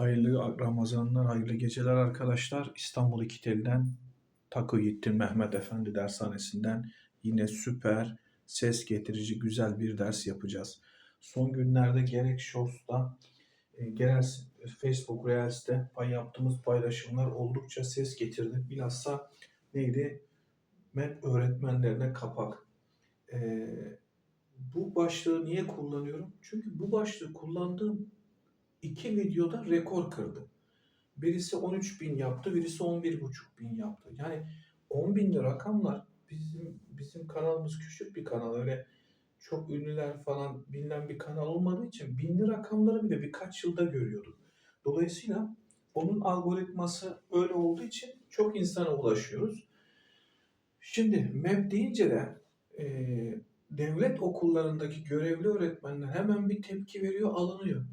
Hayırlı Ramazanlar, hayırlı geceler arkadaşlar. İstanbul İkiteli'den Takı Yiğittin Mehmet Efendi dershanesinden yine süper ses getirici güzel bir ders yapacağız. Son günlerde gerek Shorts'ta e, gerek Facebook Reels'te pay yaptığımız paylaşımlar oldukça ses getirdi. Bilhassa neydi? MEP öğretmenlerine kapak. E, bu başlığı niye kullanıyorum? Çünkü bu başlığı kullandığım iki videoda rekor kırdı. Birisi 13 bin yaptı, birisi 11,5 bin yaptı. Yani 10 binli rakamlar bizim bizim kanalımız küçük bir kanal. Öyle çok ünlüler falan bilinen bir kanal olmadığı için binli rakamları bile birkaç yılda görüyorduk. Dolayısıyla onun algoritması öyle olduğu için çok insana ulaşıyoruz. Şimdi MEP deyince de e, devlet okullarındaki görevli öğretmenler hemen bir tepki veriyor, alınıyor.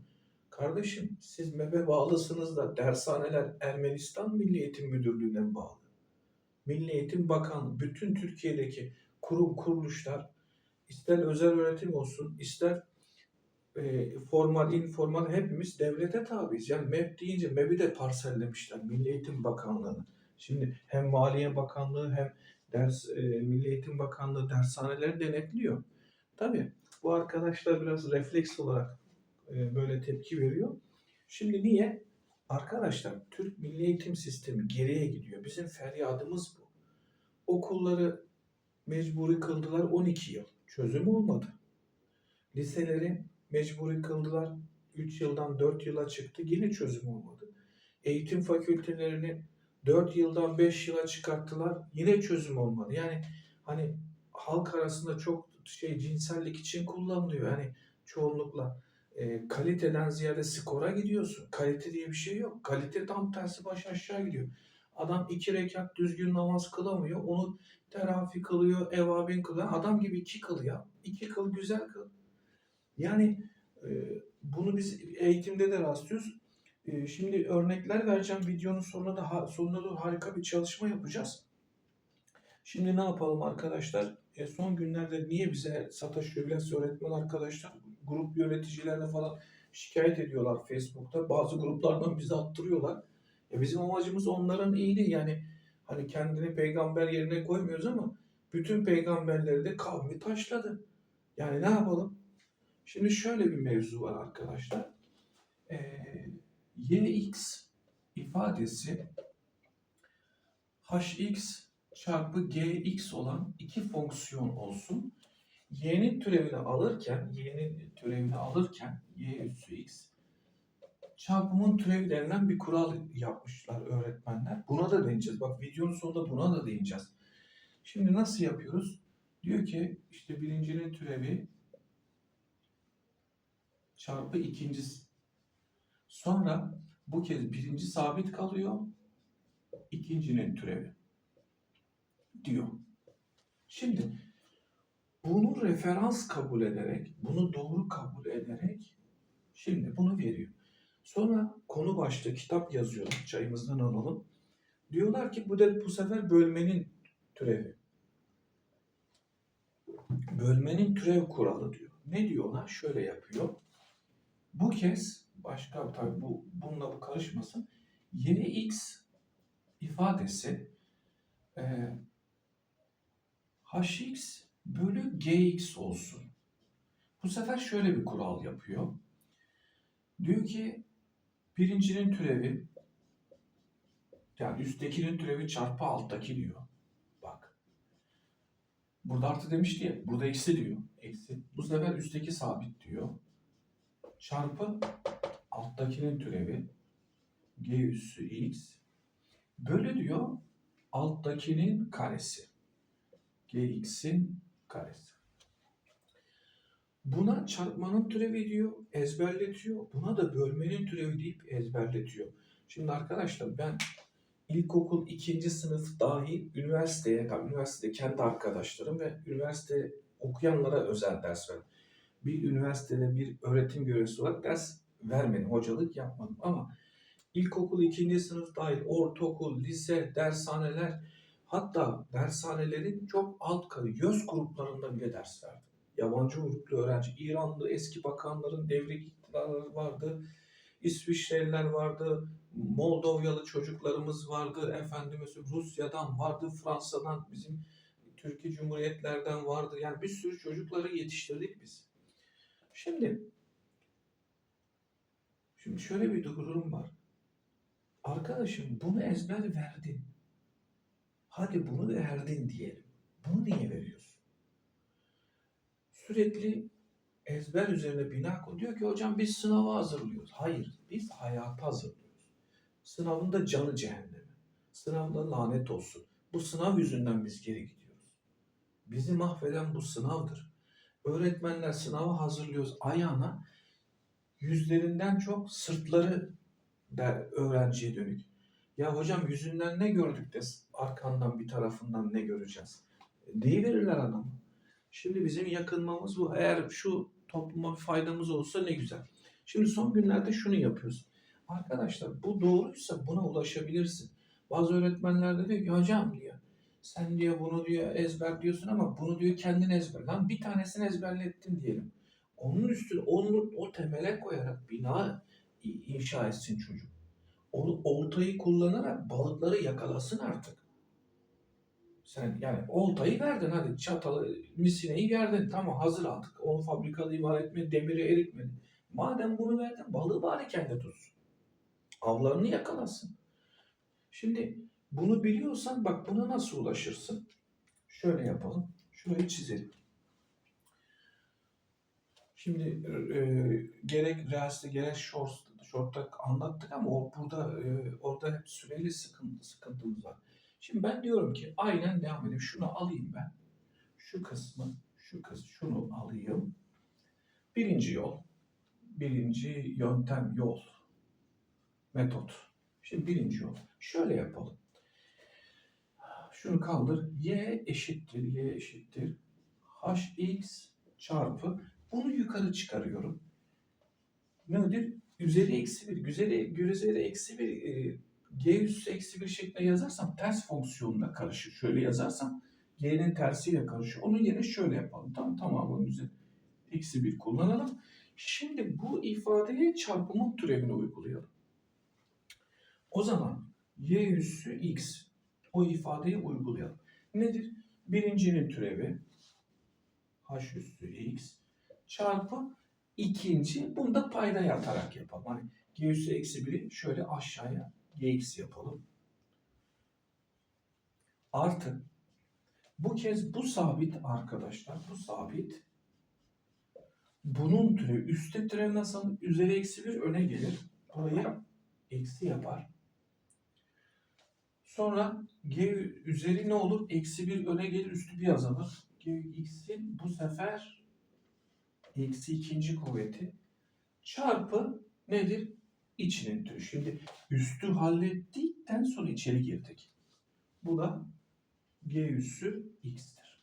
Kardeşim siz MEB'e bağlısınız da dershaneler Ermenistan Milli Eğitim Müdürlüğü'ne bağlı? Milli Eğitim Bakanlığı, bütün Türkiye'deki kurum kuruluşlar ister özel öğretim olsun, ister e, formal, informal hepimiz devlete tabiiz. Yani MEB deyince MEB'i de parsellemişler Milli Eğitim Bakanlığı'nı. Şimdi hem Maliye Bakanlığı hem ders e, Milli Eğitim Bakanlığı dershaneleri denetliyor. Tabii bu arkadaşlar biraz refleks olarak böyle tepki veriyor. Şimdi niye? Arkadaşlar Türk Milli Eğitim Sistemi geriye gidiyor. Bizim feryadımız bu. Okulları mecburi kıldılar 12 yıl. Çözüm olmadı. Liseleri mecburi kıldılar 3 yıldan 4 yıla çıktı. Yine çözüm olmadı. Eğitim fakültelerini 4 yıldan 5 yıla çıkarttılar. Yine çözüm olmadı. Yani hani halk arasında çok şey cinsellik için kullanılıyor. Yani çoğunlukla e, kaliteden ziyade skora gidiyorsun. Kalite diye bir şey yok. Kalite tam tersi baş aşağı gidiyor. Adam iki rekat düzgün namaz kılamıyor. Onu terafi kılıyor, evabin kılıyor. Adam gibi iki kıl ya. İki kıl güzel kıl. Yani e, bunu biz eğitimde de rastlıyoruz. E, şimdi örnekler vereceğim. Videonun sonunda da ha- sonunda da harika bir çalışma yapacağız. Şimdi ne yapalım arkadaşlar? E, son günlerde niye bize sataşıyor biraz öğretmen arkadaşlar grup yöneticilerine falan şikayet ediyorlar Facebook'ta. Bazı gruplardan bizi attırıyorlar. E bizim amacımız onların iyiliği yani hani kendini peygamber yerine koymuyoruz ama bütün peygamberleri de kavmi taşladı. Yani ne yapalım? Şimdi şöyle bir mevzu var arkadaşlar. Ee, YX ifadesi HX çarpı GX olan iki fonksiyon olsun y'nin türevini alırken, y'nin türevini alırken y üssü x çarpımın türevi denilen bir kural yapmışlar öğretmenler. Buna da değineceğiz. Bak videonun sonunda buna da değineceğiz. Şimdi nasıl yapıyoruz? Diyor ki işte birincinin türevi çarpı ikincisi. Sonra bu kez birinci sabit kalıyor. ikincinin türevi diyor. Şimdi bunu referans kabul ederek, bunu doğru kabul ederek şimdi bunu veriyor. Sonra konu başlığı kitap yazıyor. Çayımızdan alalım. Diyorlar ki bu da bu sefer bölmenin türevi. Bölmenin türev kuralı diyor. Ne diyorlar? Şöyle yapıyor. Bu kez başka tabii bu bununla bu karışmasın. Yx ifadesi e, hx bölü gx olsun. Bu sefer şöyle bir kural yapıyor. Diyor ki birincinin türevi yani üsttekinin türevi çarpı alttaki diyor. Bak. Burada artı demişti ya. Burada eksi diyor. Eksi. Bu sefer üstteki sabit diyor. Çarpı alttakinin türevi g üssü x bölü diyor alttakinin karesi. gx'in karesi. Buna çarpmanın türevi diyor, ezberletiyor. Buna da bölmenin türevi deyip ezberletiyor. Şimdi arkadaşlar ben ilkokul ikinci sınıf dahi üniversiteye, üniversitede kendi arkadaşlarım ve üniversite okuyanlara özel ders verdim. Bir üniversitede bir öğretim görevlisi olarak ders vermedim, hocalık yapmadım ama ilkokul ikinci sınıf dahil ortaokul, lise, dershaneler, Hatta dershanelerin çok alt kalı, YÖS gruplarında bile ders verdim. Yabancı uyruklu öğrenci, İranlı eski bakanların devrik iktidarları vardı. İsviçreliler vardı, Moldovyalı çocuklarımız vardı, efendim Rusya'dan vardı, Fransa'dan bizim Türkiye Cumhuriyetlerden vardı. Yani bir sürü çocukları yetiştirdik biz. Şimdi şimdi şöyle bir durum var. Arkadaşım bunu ezber verdin. Hadi bunu verdin diyelim. Bunu niye veriyorsun? Sürekli ezber üzerine bina kur. Diyor ki hocam biz sınava hazırlıyoruz. Hayır, biz hayata hazırlıyoruz. Sınavın da canı cehenneme. Sınavda lanet olsun. Bu sınav yüzünden biz geri gidiyoruz. Bizi mahveden bu sınavdır. Öğretmenler sınava hazırlıyoruz ayağına yüzlerinden çok sırtları der öğrenciye dönük. Ya hocam yüzünden ne gördük de arkandan bir tarafından ne göreceğiz? Deyiverirler adamı. Şimdi bizim yakınmamız bu. Eğer şu topluma bir faydamız olsa ne güzel. Şimdi son günlerde şunu yapıyoruz. Arkadaşlar bu doğruysa buna ulaşabilirsin. Bazı öğretmenler de diyor ki hocam diyor sen diyor bunu diyor ezber diyorsun ama bunu diyor kendin ezber. Lan bir tanesini ezberlettin diyelim. Onun üstüne onu o temele koyarak bina inşa etsin çocuk. Onu oltayı kullanarak balıkları yakalasın artık. Sen yani oltayı verdin hadi çatalı misineyi verdin tamam hazır aldık. Onu fabrikada imal etme demiri eritmedi. Madem bunu verdin balığı bari kendi tutsun. Avlarını yakalasın. Şimdi bunu biliyorsan bak buna nasıl ulaşırsın? Şöyle yapalım. Şurayı çizelim. Şimdi e, gerek Reels'te gerek Shorts'ta, Short'ta anlattık ama o, burada e, orada hep süreli sıkıntı, sıkıntımız var. Şimdi ben diyorum ki aynen devam edeyim. Şunu alayım ben. Şu kısmı, şu kısmı, şunu alayım. Birinci yol. Birinci yöntem yol. Metot. Şimdi birinci yol. Şöyle yapalım. Şunu kaldır. Y eşittir. Y eşittir. Hx çarpı. Bunu yukarı çıkarıyorum. Nedir? Üzeri eksi bir. Üzeri, üzeri eksi bir. E, G üssü eksi bir şeklinde yazarsam ters fonksiyonuna karışır. Şöyle yazarsam G'nin tersiyle karışır. Onun yerine şöyle yapalım. Tam tamamının üzeri eksi bir kullanalım. Şimdi bu ifadeye çarpımın türevini uygulayalım. O zaman y üssü x o ifadeyi uygulayalım. Nedir? Birincinin türevi h üssü x çarpı ikinci bunu da payda yatarak yapalım. Hani g üssü eksi 1'i şöyle aşağıya gx yapalım. Artı bu kez bu sabit arkadaşlar bu sabit bunun türevi üstte türev nasıl üzeri eksi 1 öne gelir. Buraya eksi yapar. Sonra g üzeri ne olur? Eksi 1 öne gelir üstü bir azalır. g x'in bu sefer eksi ikinci kuvveti çarpı nedir? İçinin türü. Şimdi üstü hallettikten sonra içeri girdik. Bu da g üssü x'tir.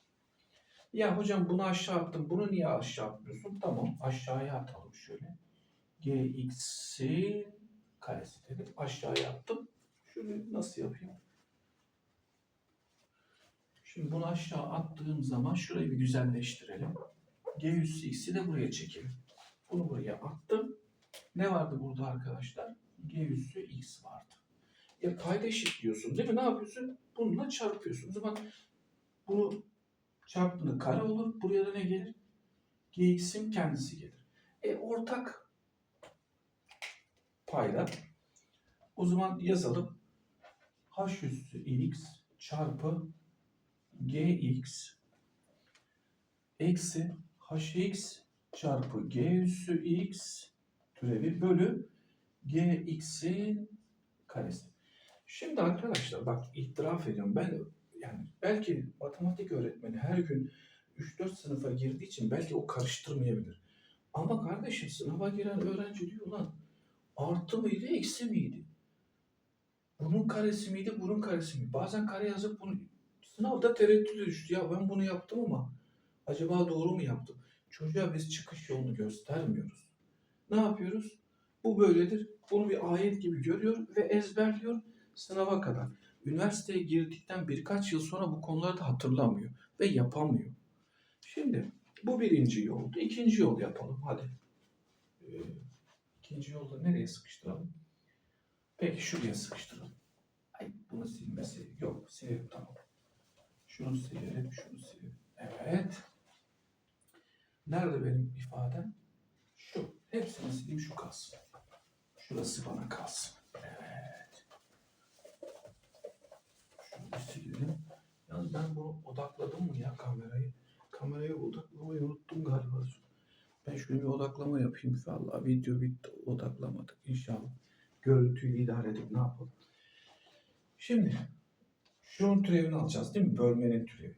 Ya hocam bunu aşağı attım. Bunu niye aşağı atmıyorsun? Tamam aşağıya atalım şöyle. gx'in karesi dedim. Aşağıya attım. Şunu nasıl yapayım? Şimdi bunu aşağı attığım zaman şurayı bir güzelleştirelim. G üssü x'i de buraya çekelim. Bunu buraya attım. Ne vardı burada arkadaşlar? G üssü x vardı. Ya payda eşitliyorsun değil mi? Ne yapıyorsun? Bununla çarpıyorsun. O zaman bunu çarptığında kare olur. Buraya da ne gelir? Gx'in kendisi gelir. E ortak payda o zaman yazalım. H üssü x çarpı gx eksi hx çarpı g üssü x türevi bölü gx'in karesi. Şimdi arkadaşlar bak itiraf ediyorum ben yani belki matematik öğretmeni her gün 3-4 sınıfa girdiği için belki o karıştırmayabilir. Ama kardeşim sınava giren öğrenci diyor lan artı mıydı eksi miydi? Bunun karesi miydi bunun karesi miydi? Bazen kare yazıp bunu sınavda tereddüt düştü. Ya ben bunu yaptım ama acaba doğru mu yaptım? Çocuğa biz çıkış yolunu göstermiyoruz. Ne yapıyoruz? Bu böyledir. Bunu bir ayet gibi görüyor ve ezberliyor sınava kadar. Üniversiteye girdikten birkaç yıl sonra bu konuları da hatırlamıyor ve yapamıyor. Şimdi bu birinci yoldu. İkinci yol yapalım hadi. Ee, İkinci yolda nereye sıkıştıralım? Peki şuraya sıkıştıralım. Ay bunu silmesi yok. Silelim tamam. Şunu silelim, şunu silelim. Nerede benim ifadem? Şu. Hepsini sileyim şu kalsın. Şurası bana kalsın. Evet. Şunu silelim. Yalnız ben bunu odakladım mı ya kamerayı? Kamerayı odaklamayı unuttum galiba. Ben şöyle bir odaklama yapayım. Vallahi video bitti. Odaklamadık inşallah. Görüntüyü idare edip ne yapalım. Şimdi şunun türevini alacağız değil mi? Bölmenin türevi.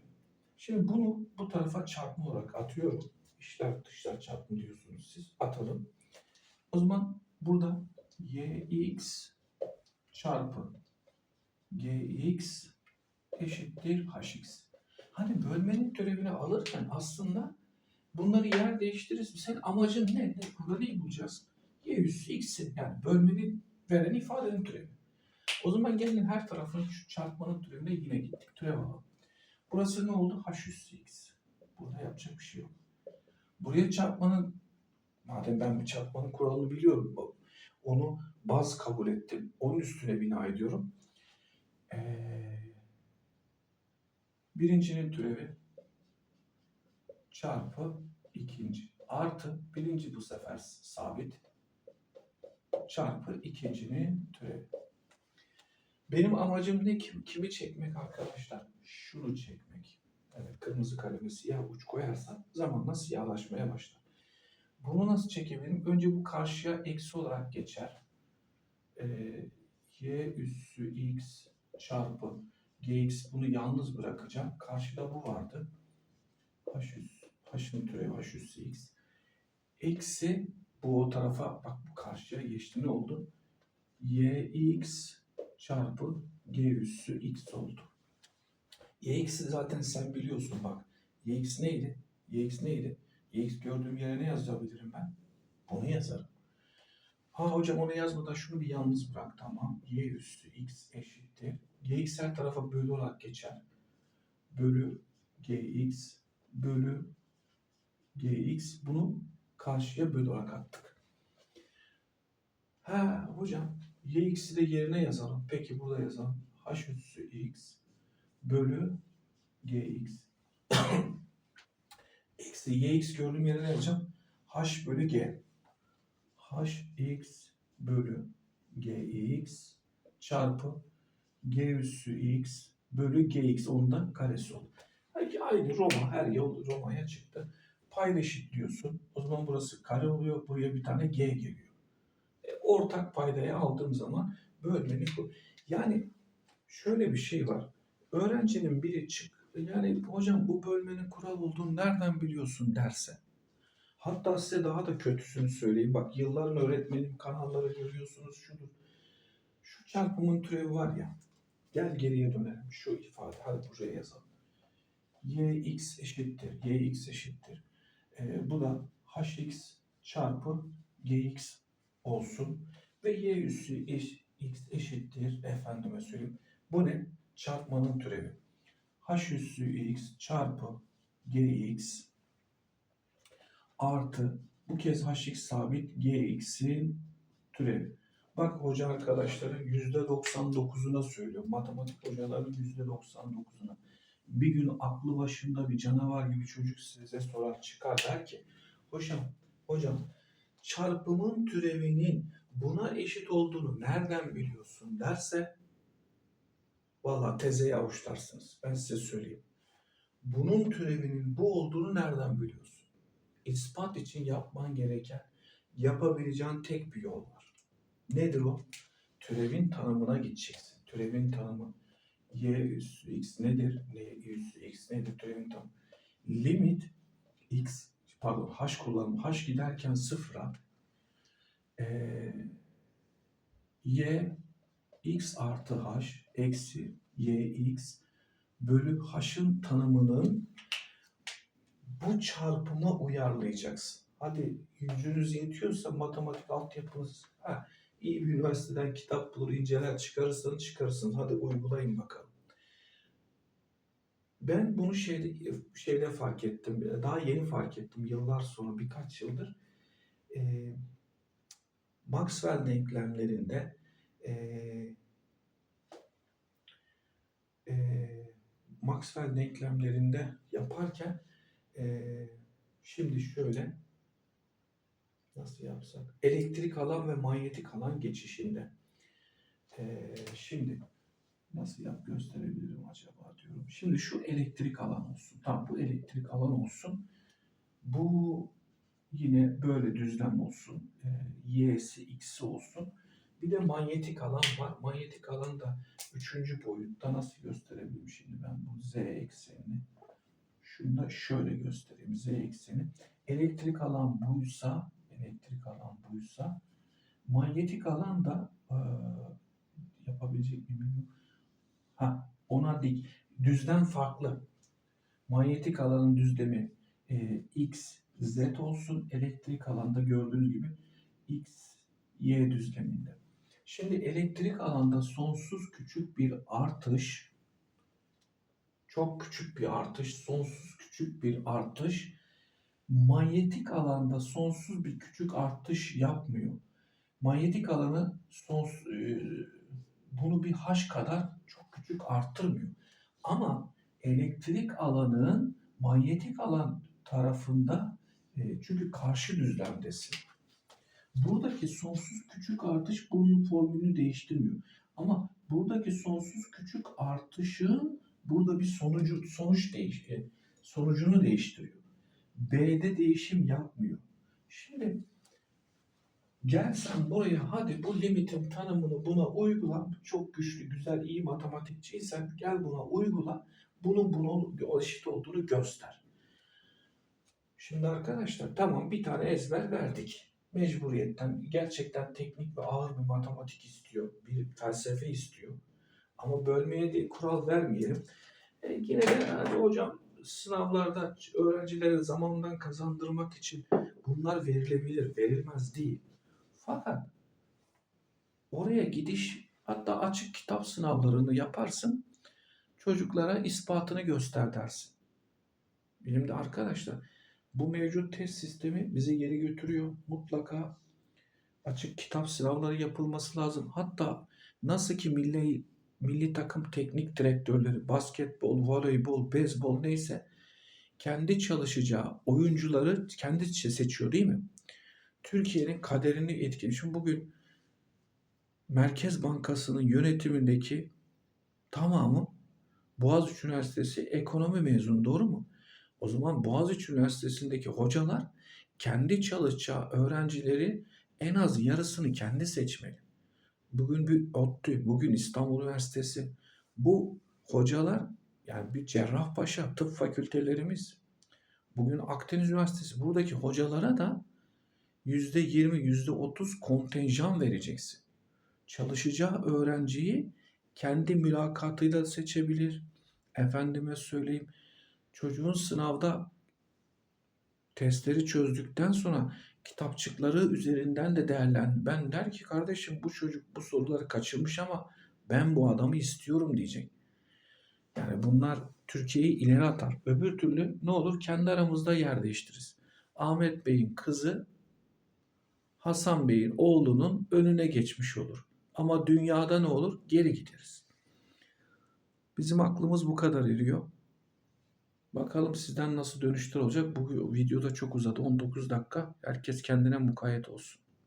Şimdi bunu bu tarafa çarpma olarak atıyorum. Dışlar çarpma diyorsunuz siz. Atalım. O zaman burada yx çarpı gx eşittir hx. Hani bölmenin türevini alırken aslında bunları yer değiştiririz. Senin amacın ne? ne? Burada neyi bulacağız? y üssü x'in yani bölmenin veren ifadenin türevi. O zaman gelin her tarafın şu çarpmanın türevine yine gittik. Türev alalım. Burası ne oldu? h üssü x. Burada yapacak bir şey yok. Buraya çarpmanın madem ben bu çarpmanın kuralını biliyorum. Onu baz kabul ettim. Onun üstüne bina ediyorum. Ee, birincinin türevi çarpı ikinci artı birinci bu sefer sabit çarpı ikincinin türevi. Benim amacım ne? Kim, kimi çekmek arkadaşlar? Şunu çekmek. Evet, kırmızı kaleme siyah uç koyarsam zamanla siyahlaşmaya başlar. Bunu nasıl çekebilirim? Önce bu karşıya eksi olarak geçer. Ee, y üssü x çarpı gx bunu yalnız bırakacağım. Karşıda bu vardı. h üssü, h'ın türevi h üssü x. Eksi bu o tarafa bak bu karşıya geçti ne oldu? yx çarpı g üssü x oldu. Yx'i zaten sen biliyorsun bak. yx neydi? yx neydi? yx gördüğüm yere ne yazabilirim ben? Bunu yazarım. Ha hocam onu yazmadan şunu bir yalnız bırak tamam. y üssü x eşittir. gx her tarafa bölü olarak geçer. Bölü gx bölü gx bunu karşıya bölü olarak attık. Ha hocam yx'i de yerine yazalım. Peki burada yazalım. h üssü x bölü gx eksi yx gördüğüm yere ne yazacağım? h bölü g hx bölü gx çarpı g üssü x bölü gx ondan karesi olur. Belki aynı Roma her yıl Roma'ya çıktı. Payda eşitliyorsun. O zaman burası kare oluyor. Buraya bir tane g geliyor. E, ortak paydaya aldığım zaman bölmeni bu. Yani şöyle bir şey var. Öğrencinin biri çık yani hocam bu bölmenin kural olduğunu nereden biliyorsun derse. Hatta size daha da kötüsünü söyleyeyim. Bak yılların öğretmenim kanalları görüyorsunuz şudur. Şu çarpımın türevi var ya. Gel geriye dönelim. Şu ifade. Hadi buraya yazalım. yx eşittir. yx eşittir. Ee, bu da hx çarpı gx olsun. Ve y üssü eş, x eşittir. Efendime söyleyeyim. Bu ne? Çarpmanın türevi. h üssü x çarpı gx artı bu kez hx sabit gx'in türevi. Bak hoca arkadaşların %99'una söylüyor. Matematik hocaların %99'una. Bir gün aklı başında bir canavar gibi çocuk size sorar çıkar der ki hocam hocam çarpımın türevinin buna eşit olduğunu nereden biliyorsun derse valla tezeye avuçlarsınız. Ben size söyleyeyim. Bunun türevinin bu olduğunu nereden biliyorsun? ispat için yapman gereken, yapabileceğin tek bir yol var. Nedir o? Türevin tanımına gideceksin. Türevin tanımı y üssü x nedir? y üssü x nedir? Türevin tanımı. Limit x, pardon h kullanımı. h giderken sıfıra ee, y x artı h eksi y x bölü h'ın tanımının bu çarpıma uyarlayacaksın. Hadi yüzünüz yetiyorsa matematik altyapınız ha, iyi bir üniversiteden kitap bulur, inceler, çıkarırsanız çıkarırsınız. Hadi uygulayın bakalım. Ben bunu şeyde, şeyde fark ettim. Daha yeni fark ettim. Yıllar sonra, birkaç yıldır. Ee, Maxwell denklemlerinde eee eee, Maxwell denklemlerinde yaparken eee, şimdi şöyle nasıl yapsak? Elektrik alan ve manyetik alan geçişinde. Eee, şimdi nasıl yap gösterebilirim acaba diyorum. Şimdi şu elektrik alan olsun. Tamam bu elektrik alan olsun. Bu yine böyle düzlem olsun. Ee, y'si, x'si olsun. Bir de manyetik alan var. Manyetik alan da üçüncü boyutta nasıl gösterebilirim şimdi ben bu z eksenini. Şunu da şöyle göstereyim z ekseni. Elektrik alan buysa, elektrik alan buysa, manyetik alan da eee, yapabilecek miyim. Ha, ona dik. Düzlem farklı. Manyetik alanın düzlemi e, x, z olsun. Elektrik alanda gördüğünüz gibi x, y düzleminde. Şimdi elektrik alanda sonsuz küçük bir artış, çok küçük bir artış, sonsuz küçük bir artış, manyetik alanda sonsuz bir küçük artış yapmıyor. Manyetik alanı sonsuz, bunu bir h kadar çok küçük arttırmıyor. Ama elektrik alanının manyetik alan tarafında e, çünkü karşı düzlemdesin. Buradaki sonsuz küçük artış bunun formülünü değiştirmiyor. Ama buradaki sonsuz küçük artışın burada bir sonucu sonuç değiş e, sonucunu değiştiriyor. B'de değişim yapmıyor. Şimdi Gel sen buraya hadi bu limitin tanımını buna uygula. Çok güçlü, güzel, iyi matematikçiysen gel buna uygula. Bunun bunun eşit olduğunu göster. Şimdi arkadaşlar tamam bir tane ezber verdik. Mecburiyetten gerçekten teknik ve ağır bir matematik istiyor. Bir felsefe istiyor. Ama bölmeye de kural vermeyelim. E, yine de hadi hocam sınavlarda öğrencilere zamandan kazandırmak için bunlar verilebilir, verilmez değil. Fakat oraya gidiş hatta açık kitap sınavlarını yaparsın. Çocuklara ispatını göster dersin. Benim de arkadaşlar bu mevcut test sistemi bizi geri götürüyor. Mutlaka açık kitap sınavları yapılması lazım. Hatta nasıl ki milli milli takım teknik direktörleri basketbol, voleybol, beyzbol neyse kendi çalışacağı oyuncuları kendi seçiyor değil mi? Türkiye'nin kaderini etkiliyor. Şimdi bugün Merkez Bankası'nın yönetimindeki tamamı Boğaziçi Üniversitesi ekonomi mezunu doğru mu? O zaman Boğaziçi Üniversitesi'ndeki hocalar kendi çalışacağı öğrencileri en az yarısını kendi seçmeli. Bugün bir ODTÜ, bugün İstanbul Üniversitesi. Bu hocalar yani bir Cerrahpaşa tıp fakültelerimiz. Bugün Akdeniz Üniversitesi buradaki hocalara da %20, %30 kontenjan vereceksin. Çalışacağı öğrenciyi kendi mülakatıyla seçebilir. Efendime söyleyeyim çocuğun sınavda testleri çözdükten sonra kitapçıkları üzerinden de değerlen. Ben der ki kardeşim bu çocuk bu soruları kaçırmış ama ben bu adamı istiyorum diyecek. Yani bunlar Türkiye'yi ileri atar. Öbür türlü ne olur kendi aramızda yer değiştiririz. Ahmet Bey'in kızı Hasan Bey'in oğlunun önüne geçmiş olur. Ama dünyada ne olur? Geri gideriz. Bizim aklımız bu kadar eriyor. Bakalım sizden nasıl dönüşler olacak. Bu videoda çok uzadı. 19 dakika. Herkes kendine mukayyet olsun.